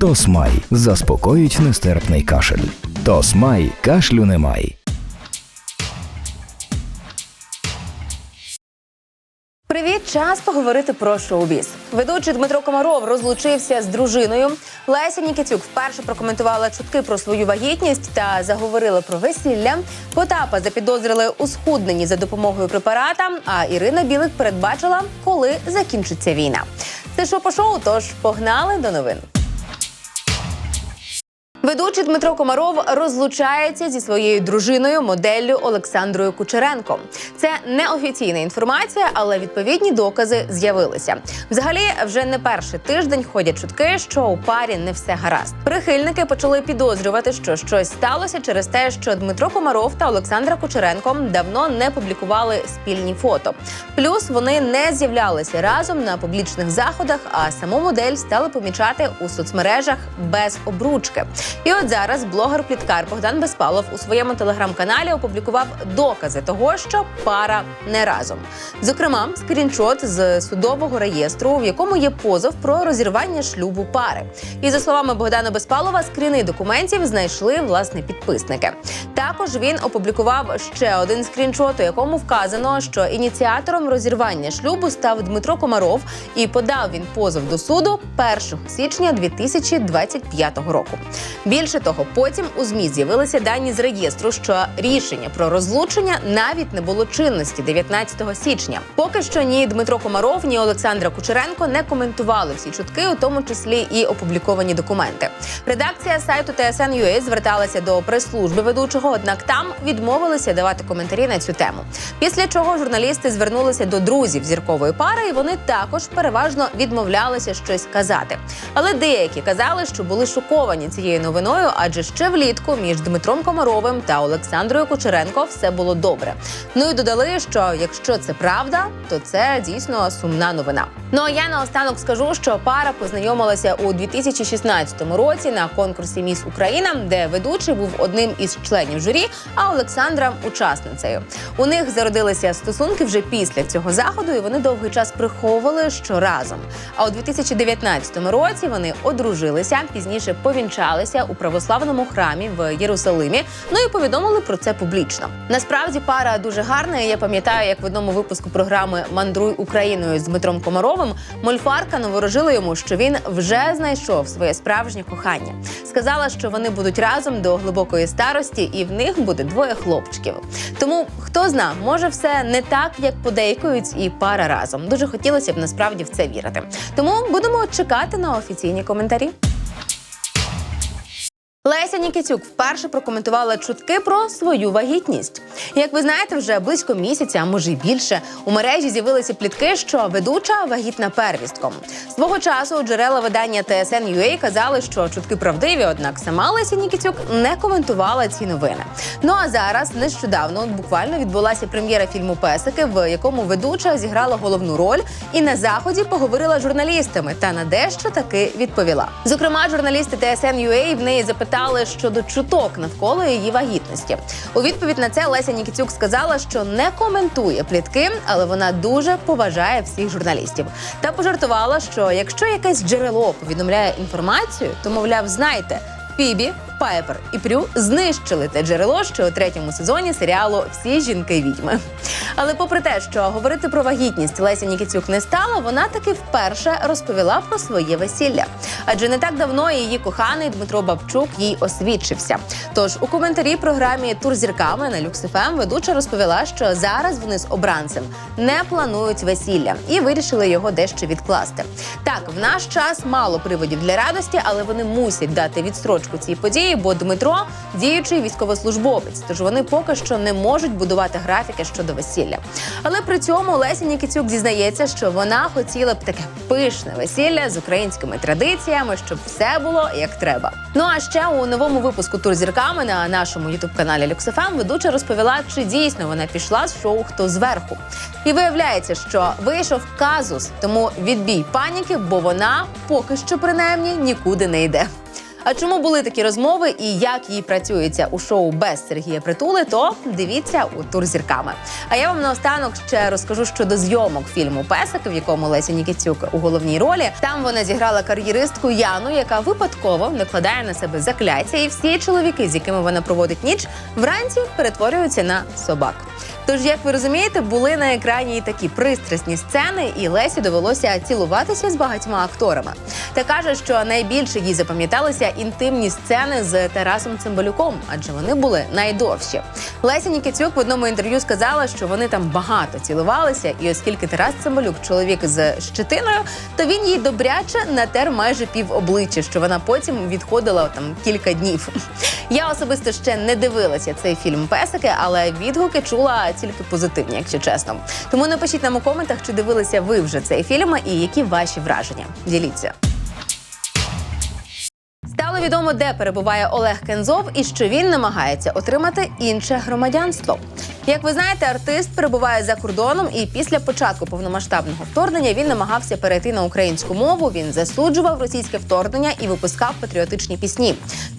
Тосмай заспокоїть нестерпний кашель. Тосмай кашлю немає. Привіт, час поговорити про шоу-біз. Ведучий Дмитро Комаров розлучився з дружиною. Леся Нікітюк вперше прокоментувала чутки про свою вагітність та заговорила про весілля. Потапа запідозрили у схудненні за допомогою препарата. А Ірина Білик передбачила, коли закінчиться війна. Це шоу по шоу, тож погнали до новин. Ведучий Дмитро Комаров розлучається зі своєю дружиною, моделлю Олександрою Кучеренко. Це неофіційна інформація, але відповідні докази з'явилися. Взагалі, вже не перший тиждень ходять чутки, що у парі не все гаразд. Прихильники почали підозрювати, що щось сталося через те, що Дмитро Комаров та Олександра Кучеренко давно не публікували спільні фото. Плюс вони не з'являлися разом на публічних заходах, а саму модель стали помічати у соцмережах без обручки. І от зараз блогер-пліткар Богдан Безпалов у своєму телеграм-каналі опублікував докази того, що пара не разом. Зокрема, скріншот з судового реєстру, в якому є позов про розірвання шлюбу пари. І за словами Богдана Безпалова, скріни документів знайшли власне підписники. Також він опублікував ще один скріншот, у якому вказано, що ініціатором розірвання шлюбу став Дмитро Комаров, і подав він позов до суду 1 січня 2025 року. Більше того, потім у змі з'явилися дані з реєстру, що рішення про розлучення навіть не було чинності 19 січня. Поки що ні Дмитро Комаров, ні Олександра Кучеренко не коментували всі чутки, у тому числі і опубліковані документи. Редакція сайту TSN.ua зверталася до прес-служби ведучого, однак там відмовилися давати коментарі на цю тему. Після чого журналісти звернулися до друзів зіркової пари, і вони також переважно відмовлялися щось казати. Але деякі казали, що були шоковані цією новиною, адже ще влітку між Дмитром Комаровим та Олександрою Кучеренко все було добре. Ну і додали, що якщо це правда, то це дійсно сумна новина. Ну а я наостанок скажу, що пара познайомилася у 2016 році на конкурсі Міс Україна, де ведучий був одним із членів журі, а Олександра учасницею. У них зародилися стосунки вже після цього заходу, і вони довгий час приховували, що разом. А у 2019 році вони одружилися, пізніше повінчалися у православному храмі в Єрусалимі. Ну і повідомили про це публічно. Насправді пара дуже гарна. Я пам'ятаю, як в одному випуску програми Мандруй Україною з Дмитром Комаровим Мольфарка наворожила йому, що він вже знайшов своє справжнє кохання. Сказала, що вони будуть разом до глибокої старості, і в них буде двоє хлопчиків. Тому хто зна, може все не так, як подейкують, і пара разом. Дуже хотілося б насправді в це вірити. Тому будемо чекати на офіційні коментарі. Леся Нікітюк вперше прокоментувала чутки про свою вагітність. Як ви знаєте, вже близько місяця, а може й більше, у мережі з'явилися плітки, що ведуча вагітна первістком. Свого часу джерела видання TSN.ua казали, що чутки правдиві, однак сама Леся Нікітюк не коментувала ці новини. Ну а зараз нещодавно буквально відбулася прем'єра фільму Песики, в якому ведуча зіграла головну роль і на заході поговорила з журналістами та на дещо таки відповіла. Зокрема, журналісти TSN.ua в неї запитали щодо чуток навколо її вагітності. У відповідь на це Леся Нікітюк сказала, що не коментує плітки, але вона дуже поважає всіх журналістів. Та пожартувала, що якщо якесь джерело повідомляє інформацію, то мовляв, знайте. Фібі, Пайпер і Прю знищили те джерело, що у третьому сезоні серіалу Всі жінки відьми. Але попри те, що говорити про вагітність Леся Нікітюк не стала, вона таки вперше розповіла про своє весілля. Адже не так давно її коханий Дмитро Бабчук їй освідчився. Тож у коментарі програмі Тур зірками на Люксифем ведуча розповіла, що зараз вони з обранцем не планують весілля і вирішили його дещо відкласти. Так, в наш час мало приводів для радості, але вони мусять дати відстрочку цій події, бо Дмитро діючий військовослужбовець, тож вони поки що не можуть будувати графіки щодо весілля. Але при цьому Леся Нікітюк зізнається, що вона хотіла б таке пишне весілля з українськими традиціями, щоб все було як треба. Ну а ще у новому випуску Тур зірками на нашому ютуб-каналі Люксефем ведуча розповіла, чи дійсно вона пішла з шоу Хто зверху. І виявляється, що вийшов казус, тому відбій паніки, бо вона поки що принаймні нікуди не йде. А чому були такі розмови і як їй працюється у шоу без Сергія Притули, то дивіться у тур зірками. А я вам наостанок ще розкажу щодо зйомок фільму Песик, в якому Леся Нікітюк у головній ролі. Там вона зіграла кар'єристку Яну, яка випадково накладає на себе закляття, і всі чоловіки, з якими вона проводить ніч, вранці перетворюються на собак. Тож, як ви розумієте, були на екрані і такі пристрасні сцени, і Лесі довелося цілуватися з багатьма акторами. Та каже, що найбільше їй запам'яталися інтимні сцени з Тарасом Цимбалюком, адже вони були найдовші. Леся Нікітюк в одному інтерв'ю сказала, що вони там багато цілувалися, і оскільки Тарас Цимбалюк чоловік з щетиною, то він їй добряче натер майже пів обличчя, що вона потім відходила там кілька днів. Я особисто ще не дивилася цей фільм Песики, але відгуки чула тільки позитивні, якщо чесно. Тому напишіть нам у коментах, чи дивилися ви вже цей фільм і які ваші враження. Діліться. Відомо, де перебуває Олег Кензов і що він намагається отримати інше громадянство. Як ви знаєте, артист перебуває за кордоном, і після початку повномасштабного вторгнення він намагався перейти на українську мову. Він засуджував російське вторгнення і випускав патріотичні пісні.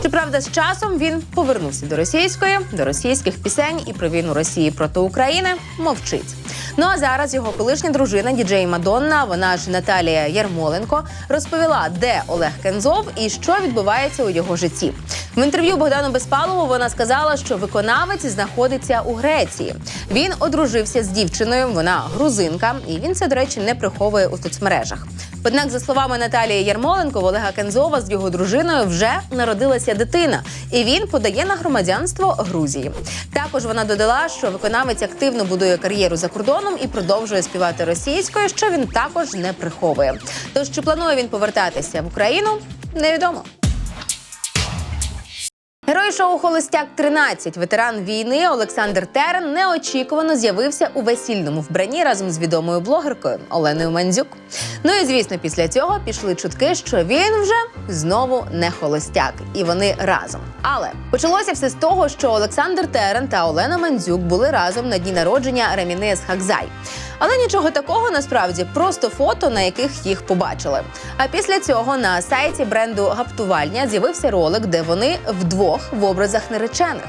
Щоправда, з часом він повернувся до російської, до російських пісень і про війну Росії проти України мовчить. Ну а зараз його колишня дружина діджей Мадонна, вона ж Наталія Ярмоленко, розповіла, де Олег Кензов і що відбувається у його житті. В інтерв'ю Богдану Безпалову вона сказала, що виконавець знаходиться у Греції. Він одружився з дівчиною, вона грузинка, і він це, до речі, не приховує у соцмережах. Однак, за словами Наталії Ярмоленко, в Олега Кензова з його дружиною вже народилася дитина, і він подає на громадянство Грузії. Також вона додала, що виконавець активно будує кар'єру за кордоном і продовжує співати російською, що він також не приховує. Тож чи планує він повертатися в Україну, невідомо. Герой шоу Холостяк 13 ветеран війни Олександр Терен неочікувано з'явився у весільному вбранні разом з відомою блогеркою Оленою Мандзюк. Ну і звісно, після цього пішли чутки, що він вже знову не холостяк, і вони разом. Але почалося все з того, що Олександр Терен та Олена Мандзюк були разразом на дні народження Ремінея Хакзай. Але нічого такого насправді просто фото, на яких їх побачили. А після цього на сайті бренду Гаптувальня з'явився ролик, де вони вдвох в образах наречених.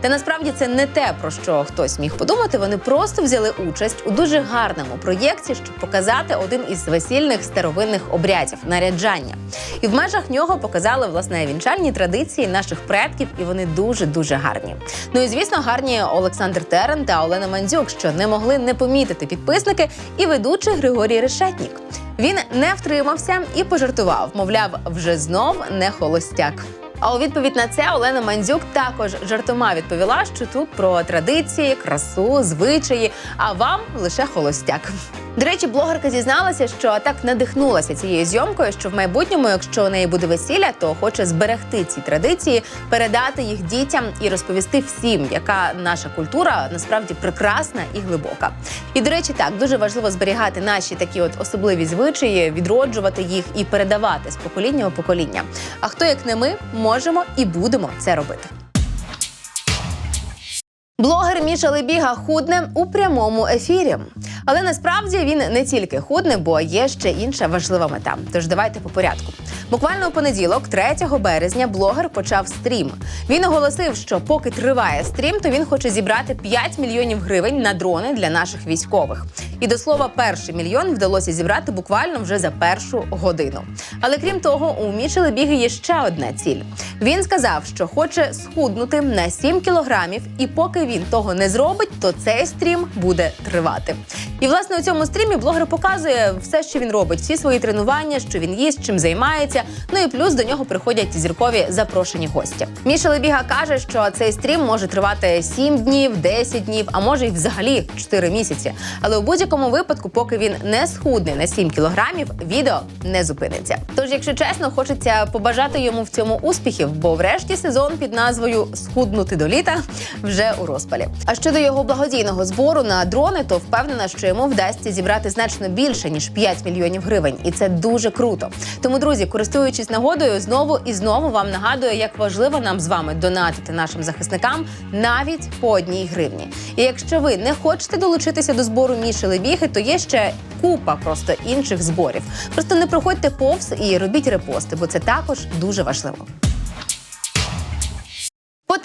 Та насправді це не те, про що хтось міг подумати. Вони просто взяли участь у дуже гарному проєкті, щоб показати один із весільних старовинних обрядів наряджання. І в межах нього показали власне вінчальні традиції наших предків, і вони дуже дуже гарні. Ну і звісно, гарні Олександр Терен та Олена Мандзюк, що не могли не помітити підписники, і ведучий Григорій Решетнік. Він не втримався і пожартував, мовляв, вже знов не холостяк. А у відповідь на це Олена Мандзюк також жартома відповіла, що тут про традиції, красу, звичаї, а вам лише холостяк. До речі, блогерка зізналася, що так надихнулася цією зйомкою, що в майбутньому, якщо у неї буде весілля, то хоче зберегти ці традиції, передати їх дітям і розповісти всім, яка наша культура насправді прекрасна і глибока. І до речі, так дуже важливо зберігати наші такі от особливі звичаї, відроджувати їх і передавати з покоління у покоління. А хто як не ми можемо і будемо це робити. Блогер Міша Лебіга худне у прямому ефірі. Але насправді він не тільки худне, бо є ще інша важлива мета. Тож давайте по порядку. Буквально у понеділок, 3 березня, блогер почав стрім. Він оголосив, що поки триває стрім, то він хоче зібрати 5 мільйонів гривень на дрони для наших військових. І до слова, перший мільйон вдалося зібрати буквально вже за першу годину. Але крім того, у Міші Лебіги є ще одна ціль. Він сказав, що хоче схуднути на 7 кілограмів, і поки він того не зробить, то цей стрім буде тривати. І власне у цьому стрімі блогер показує все, що він робить, всі свої тренування, що він їсть, чим займається. Ну і плюс до нього приходять зіркові запрошені гості. Міша Лебіга каже, що цей стрім може тривати 7 днів, 10 днів, а може й взагалі 4 місяці. Але у будь-якому випадку, поки він не схудне на 7 кілограмів, відео не зупиниться. Тож, якщо чесно, хочеться побажати йому в цьому успіхів, бо врешті сезон під назвою Схуднути до літа вже у розпалі. А щодо його благодійного збору на дрони, то впевнена, що йому вдасться зібрати значно більше ніж 5 мільйонів гривень, і це дуже круто. Тому, друзі, користуючись нагодою, знову і знову вам нагадую, як важливо нам з вами донатити нашим захисникам навіть по одній гривні. І якщо ви не хочете долучитися до збору Міші Лебіги, то є ще купа просто інших зборів. Просто не проходьте повз і робіть репости, бо це також дуже важливо.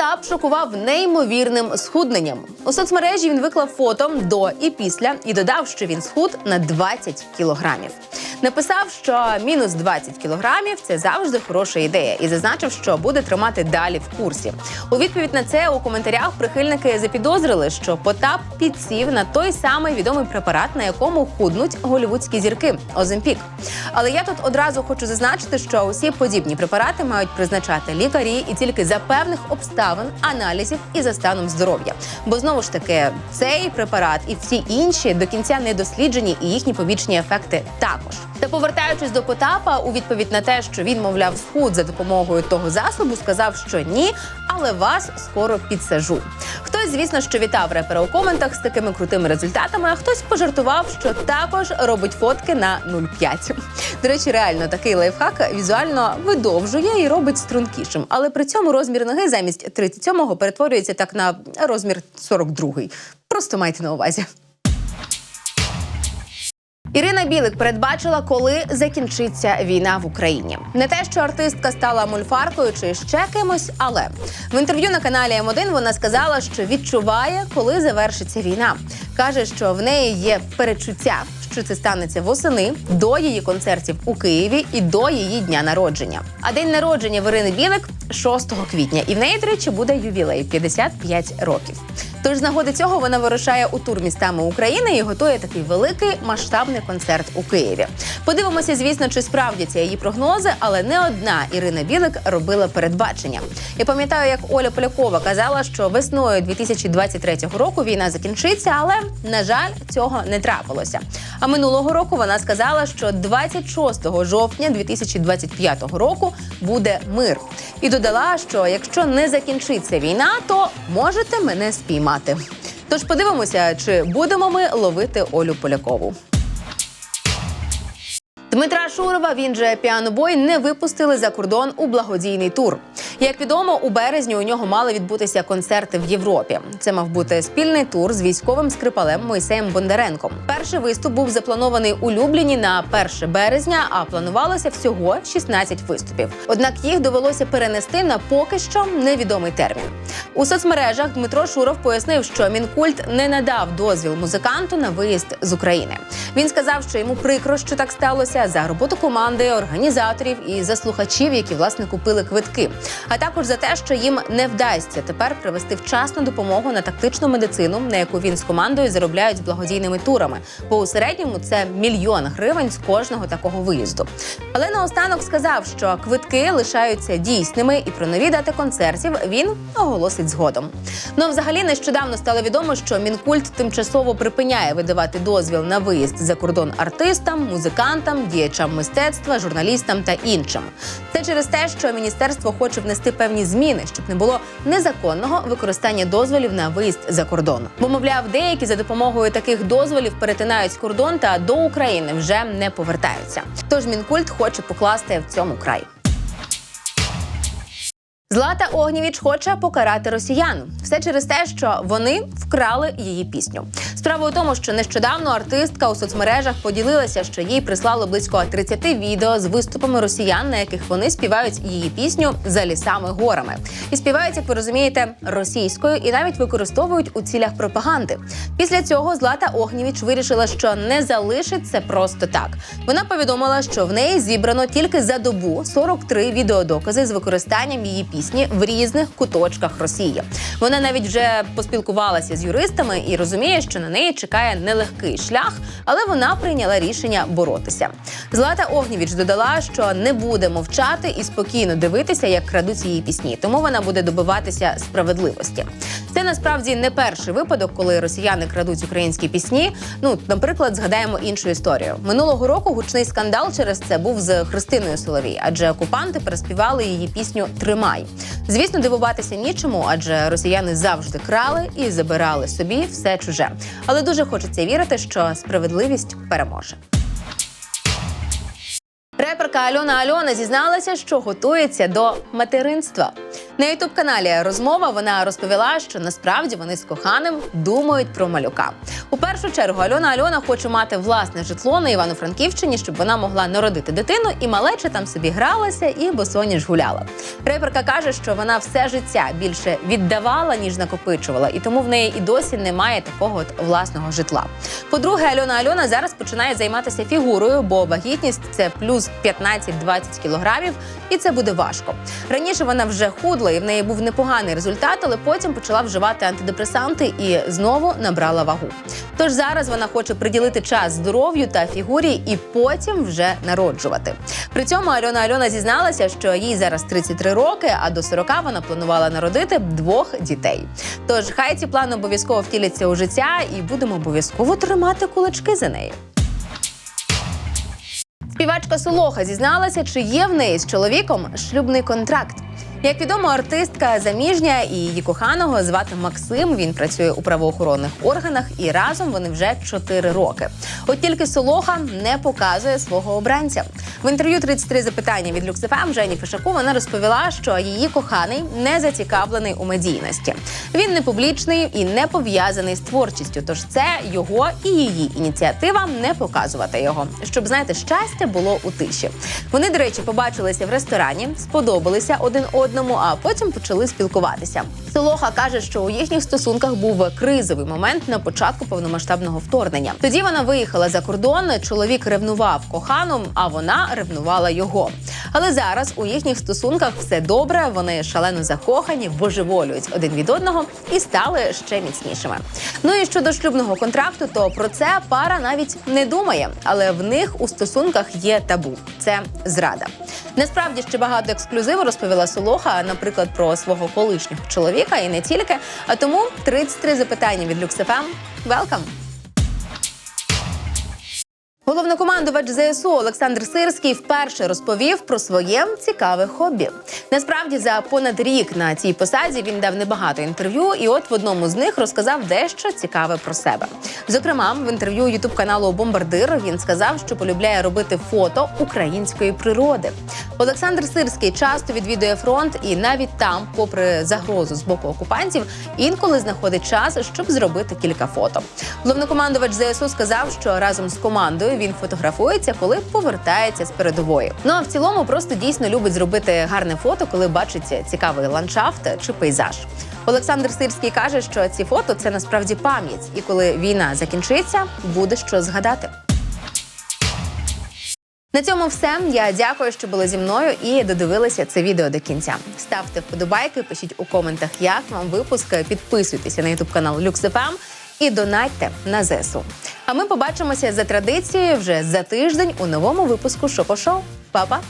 Потап шокував неймовірним схудненням. У соцмережі він виклав фото до і після і додав, що він схуд на 20 кілограмів. Написав, що мінус 20 кілограмів це завжди хороша ідея, і зазначив, що буде тримати далі в курсі. У відповідь на це у коментарях прихильники запідозрили, що Потап підсів на той самий відомий препарат, на якому худнуть голівудські зірки Оземпік. Але я тут одразу хочу зазначити, що усі подібні препарати мають призначати лікарі і тільки за певних обставин, аналізів і за станом здоров'я. Бо знову ж таки, цей препарат і всі інші до кінця не досліджені, і їхні побічні ефекти також. Та повертаючись до Потапа, у відповідь на те, що він, мовляв, схуд за допомогою того засобу, сказав, що ні, але вас скоро підсажу. Звісно, що вітав репера у коментах з такими крутими результатами, а хтось пожартував, що також робить фотки на 0,5. До речі, реально такий лайфхак візуально видовжує і робить стрункішим. Але при цьому розмір ноги замість 37-го перетворюється так на розмір 42-й. Просто майте на увазі. Ірина Білик передбачила, коли закінчиться війна в Україні. Не те, що артистка стала мульфаркою чи ще кимось, але в інтерв'ю на каналі М1 вона сказала, що відчуває, коли завершиться війна. каже, що в неї є перечуття, що це станеться восени до її концертів у Києві і до її дня народження. А день народження в Ірини Білик 6 квітня, і в неї, до речі, буде ювілей 55 років. Тож з нагоди цього вона вирушає у тур містами України і готує такий великий масштабний концерт у Києві. Подивимося, звісно, чи справдяться її прогнози, але не одна Ірина Білик робила передбачення. Я пам'ятаю, як Оля Полякова казала, що весною 2023 року війна закінчиться, але на жаль, цього не трапилося. А минулого року вона сказала, що 26 жовтня 2025 року буде мир. І додала, що якщо не закінчиться війна, то можете мене спіймати. Тож подивимося, чи будемо ми ловити Олю Полякову. Дмитра Шурова, він же піанобой, не випустили за кордон у благодійний тур. Як відомо, у березні у нього мали відбутися концерти в Європі. Це мав бути спільний тур з військовим скрипалем Мойсеєм Бондаренком. Перший виступ був запланований у Любліні на 1 березня, а планувалося всього 16 виступів. Однак їх довелося перенести на поки що невідомий термін. У соцмережах Дмитро Шуров пояснив, що мінкульт не надав дозвіл музиканту на виїзд з України. Він сказав, що йому прикро, що так сталося за роботу команди, організаторів і за слухачів, які власне купили квитки, а також за те, що їм не вдасться тепер привести вчасну допомогу на тактичну медицину, на яку він з командою заробляють з благодійними турами. Бо у середньому це мільйон гривень з кожного такого виїзду. Але наостанок сказав, що квитки лишаються дійсними, і про нові дати концертів він оголосить згодом. Ну, взагалі, нещодавно стало відомо, що мінкульт тимчасово припиняє видавати дозвіл на виїзд за кордон артистам, музикантам, діячам мистецтва, журналістам та іншим. Це через те, що міністерство хоче внести певні зміни, щоб не було незаконного використання дозволів на виїзд за кордон. Бо, мовляв, деякі за допомогою таких дозволів перетинають кордон та до України вже не повертаються. Тож мінкульт хоче покласти в цьому край. Злата Огнєвіч хоче покарати росіян. Все через те, що вони вкрали її пісню. Справа у тому, що нещодавно артистка у соцмережах поділилася, що їй прислали близько 30 відео з виступами росіян, на яких вони співають її пісню за лісами горами. І співають, як ви розумієте, російською і навіть використовують у цілях пропаганди. Після цього Злата Огнєвіч вирішила, що не залишить це просто так. Вона повідомила, що в неї зібрано тільки за добу 43 відеодокази з використанням її пісні в різних куточках Росії. Вона навіть вже поспілкувалася з юристами і розуміє, що на неї чекає нелегкий шлях, але вона прийняла рішення боротися. Злата Огнєвіч додала, що не буде мовчати і спокійно дивитися, як крадуть її пісні, тому вона буде добиватися справедливості. Це насправді не перший випадок, коли росіяни крадуть українські пісні. Ну, наприклад, згадаємо іншу історію. Минулого року гучний скандал через це був з Христиною Соловій, адже окупанти переспівали її пісню Тримай. Звісно, дивуватися нічому, адже росіяни завжди крали і забирали собі все чуже. Але дуже хочеться вірити, що справедливість переможе. Реперка Альона Альона зізналася, що готується до материнства. На ютуб каналі розмова вона розповіла, що насправді вони з коханим думають про малюка. У першу чергу Альона Альона хоче мати власне житло на Івано-Франківщині, щоб вона могла народити дитину, і малеча там собі гралася і босоніж гуляла. Реперка каже, що вона все життя більше віддавала ніж накопичувала, і тому в неї і досі немає такого от власного житла. По-друге, Альона Альона зараз починає займатися фігурою, бо вагітність це плюс 15-20 кілограмів, і це буде важко. Раніше вона вже худла, і в неї був непоганий результат, але потім почала вживати антидепресанти і знову набрала вагу. Тож зараз вона хоче приділити час здоров'ю та фігурі і потім вже народжувати. При цьому Альона Альона зізналася, що їй зараз 33 роки, а до 40 вона планувала народити двох дітей. Тож хай ці плани обов'язково втіляться у життя, і будемо обов'язково тримати кулачки за неї. Співачка Солоха зізналася, чи є в неї з чоловіком шлюбний контракт. Як відомо, артистка заміжня і її коханого звати Максим. Він працює у правоохоронних органах, і разом вони вже 4 роки. От тільки Солоха не показує свого обранця. В інтерв'ю 33 запитання від Люксефем Жені Фишаку вона розповіла, що її коханий не зацікавлений у медійності. Він не публічний і не пов'язаний з творчістю. Тож це його і її ініціатива не показувати його, щоб знаєте, щастя було у тиші. Вони, до речі, побачилися в ресторані, сподобалися один одному, а потім почали спілкуватися. Солоха каже, що у їхніх стосунках був кризовий момент на початку повномасштабного вторгнення. Тоді вона виїхала за кордон. Чоловік ревнував кохану, а вона ревнувала його. Але зараз у їхніх стосунках все добре. Вони шалено закохані, божеволюють один від одного і стали ще міцнішими. Ну і щодо шлюбного контракту, то про це пара навіть не думає, але в них у стосунках є табу це зрада. Насправді ще багато ексклюзиву розповіла Солоха, наприклад, про свого колишнього чоловіка і не тільки. А тому 33 запитання від Люксефем. Велкам! Головнокомандувач ЗСУ Олександр Сирський вперше розповів про своє цікаве хобі. Насправді, за понад рік на цій посаді він дав небагато інтерв'ю, і от в одному з них розказав дещо цікаве про себе. Зокрема, в інтерв'ю ютуб каналу Бомбардир він сказав, що полюбляє робити фото української природи. Олександр Сирський часто відвідує фронт, і навіть там, попри загрозу з боку окупантів, інколи знаходить час, щоб зробити кілька фото. Головнокомандувач ЗСУ сказав, що разом з командою він фотографується, коли повертається з передової. Ну а в цілому просто дійсно любить зробити гарне фото, коли бачить цікавий ландшафт чи пейзаж. Олександр Сирський каже, що ці фото це насправді пам'ять, і коли війна закінчиться, буде що згадати. На цьому все. Я дякую, що були зі мною і додивилися це відео до кінця. Ставте вподобайки, пишіть у коментах, як вам випуск. Підписуйтеся на ютуб канал LuxFM і донатьте на ЗСУ. А ми побачимося за традицією вже за тиждень у новому випуску Шопо Шоу. Па-па!